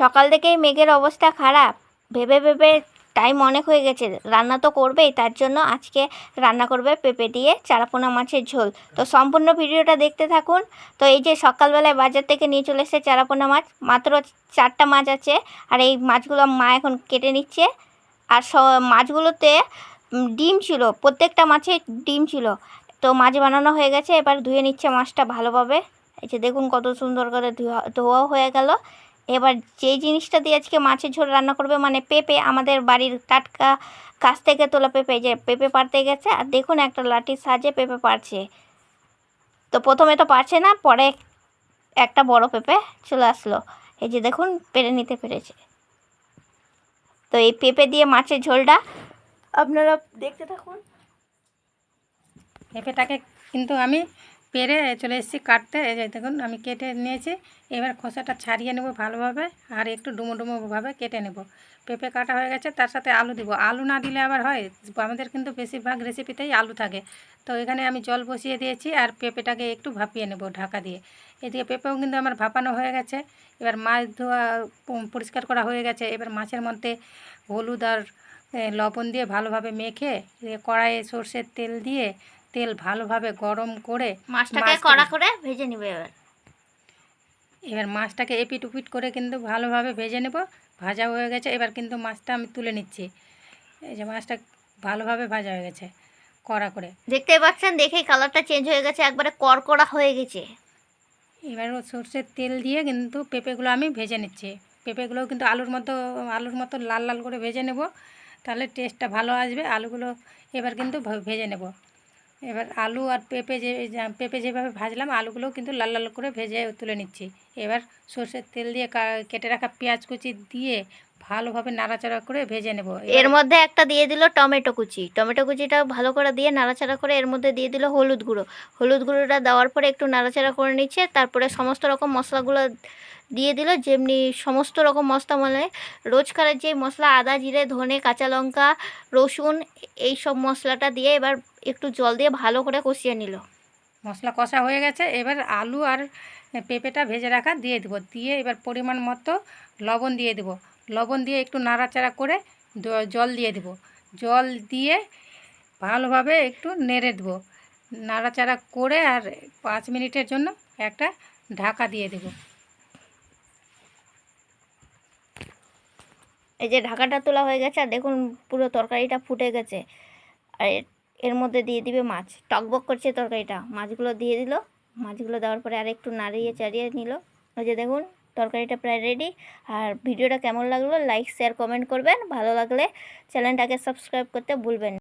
সকাল থেকেই মেঘের অবস্থা খারাপ। ভেবে ভেবে টাইম অনেক হয়ে গেছে। রান্না তো করবেই, তার জন্য আজকে রান্না করবে পেঁপে দিয়ে চারাপোনা মাছের ঝোল। তো সম্পূর্ণ ভিডিওটা দেখতে থাকুন। তো এই যে সকালবেলায় বাজার থেকে নিয়ে চলে এসেছে চারাপোনা মাছ, মাত্র চারটা মাছ আছে। আর এই মাছগুলো মা এখন কেটে নিচ্ছে। আর স, মাছগুলোতে ডিম ছিল, প্রত্যেকটা মাছে ডিম ছিল। তো মাছ বানানো হয়ে গেছে, এবার ধুয়ে নিচ্ছে মাছটা ভালোভাবে। এই যে দেখুন কত সুন্দর করে ধোয়া হয়ে গেল। এবার যেই জিনিসটা দিয়ে আজকে মাছের ঝোল রান্না করবে মানে পেঁপে আমাদের বাড়ির টাটকা কাছ থেকে তোলা পেঁপে যে পেঁপে পাড়তে গেছে, আর দেখুন একটা লাঠির সাহায্যে পেঁপে পাড়ছে। তো প্রথমে তো পারছে না, পরে একটা বড় পেঁপে চলে আসলো। এই যে দেখুন, পেরে নিতে পেরেছে। তো এই পেঁপে দিয়ে মাছের ঝোলটা আপনারা দেখতে থাকুন। পেঁপেটাকে কিন্তু আমি পেরে চলে এসেছি কাটতে। এই যে দেখুন, আমি কেটে নিয়েছি। এবার খোসাটা ছাড়িয়ে নেব ভালোভাবে আর একটু ডুমো ডুমোভাবে কেটে নেব। পেঁপে কাটা হয়ে গেছে, তার সাথে আলু দিব। আলু না দিলে আবার হয়, আমাদের কিন্তু বেশিরভাগ রেসিপিতেই আলু থাকে। তো এখানে আমি জল বসিয়ে দিয়েছি আর পেঁপেটাকে একটু ভাপিয়ে নেব ঢাকা দিয়ে। এদিকে পেঁপেও কিন্তু আমার ভাপানো হয়ে গেছে। এবার মাছ ধোয়া পরিষ্কার করা হয়ে গেছে। এবার মাছের মধ্যে হলুদ আর লবণ দিয়ে ভালোভাবে মেখে কড়াইয়ে সর্ষের তেল দিয়ে তেল ভালোভাবে গরম করে মাছটাকে কড়া করে ভেজে নিবে এবার। এবার মাছটাকে এপিট উপিট করে কিন্তু ভালোভাবে ভেজে নেব। ভাজা হয়ে গেছে এবার কিন্তু মাছটা আমি তুলে নিচ্ছি। এই যে মাছটা ভালোভাবে ভাজা হয়ে গেছে কড়া করে। দেখতেই পাচ্ছেন দেখেই কালারটা চেঞ্জ হয়ে গেছে একবারে কড়কড়া হয়ে গেছে। এবার সর্ষের তেল দিয়ে কিন্তু পেঁপেগুলো আমি ভেজে নিচ্ছি। পেঁপেগুলো কিন্তু আলুর মতো আলুর মতো লাল লাল করে ভেজে নেব। তাহলে টেস্টটা ভালো আসবে আলুগুলো এবার কিন্তু ভেজে নেব। এবার আলু আর পেঁপে যে পেঁপে যেভাবে ভাজলাম, আলুগুলোও কিন্তু লাল লাল করে ভেজে তুলে নিচ্ছি। এবার সর্ষের তেল দিয়ে কেটে রাখা পেঁয়াজ কুচি দিয়ে ভালোভাবে নাড়াচাড়া করে ভেজে নেব। এর মধ্যে একটা দিয়ে দিল টমেটো কুচি। টমেটো কুচিটা ভালো করে দিয়ে নাড়াচাড়া করে এর মধ্যে দিয়ে দিল হলুদ গুঁড়ো। হলুদ গুঁড়োটা দেওয়ার পরে একটু নাড়াচাড়া করে নিচ্ছে তারপরে সমস্ত রকম মশলাগুলো দিয়ে দিল। যেমনি সমস্ত রকম মশলা মানে রোজকারের যে মশলা আদা জিরে ধনে কাঁচা লঙ্কা রসুন এই সব মশলাটা দিয়ে এবার একটু জল দিয়ে ভালো করে কষিয়ে নিল। মশলা কষা হয়ে গেছে। এবার আলু আর পেঁপেটা ভেজে রাখা দিয়ে দেবো। দিয়ে এবার পরিমাণ মতো লবণ দিয়ে দেবো। লবণ দিয়ে একটু নাড়াচাড়া করে জল দিয়ে দেবো। জল দিয়ে ভালোভাবে একটু নেড়ে দেবো। নাড়াচাড়া করে আর পাঁচ মিনিটের জন্য একটা ঢাকা দিয়ে দেবো। এই যে ঢাকাটা তোলা হয়ে গেছে, আর দেখুন পুরো তরকারিটা ফুটে গেছে। আর এর- মধ্যে দিয়ে দিবে মাছ। টকবক করছে তরকারিটা। মাছগুলো দিয়ে দিল। মাছগুলো দেওয়ার পরে আর একটু নাড়িয়ে চাড়িয়ে নিল। ওই যে দেখুন তরকারিটা প্রায় রেডি আর ভিডিওটা কেমন লাগল লাইক শেয়ার কমেন্ট করবেন ভালো লাগলে চ্যানেলটাকে সাবস্ক্রাইব করতে ভুলবেন।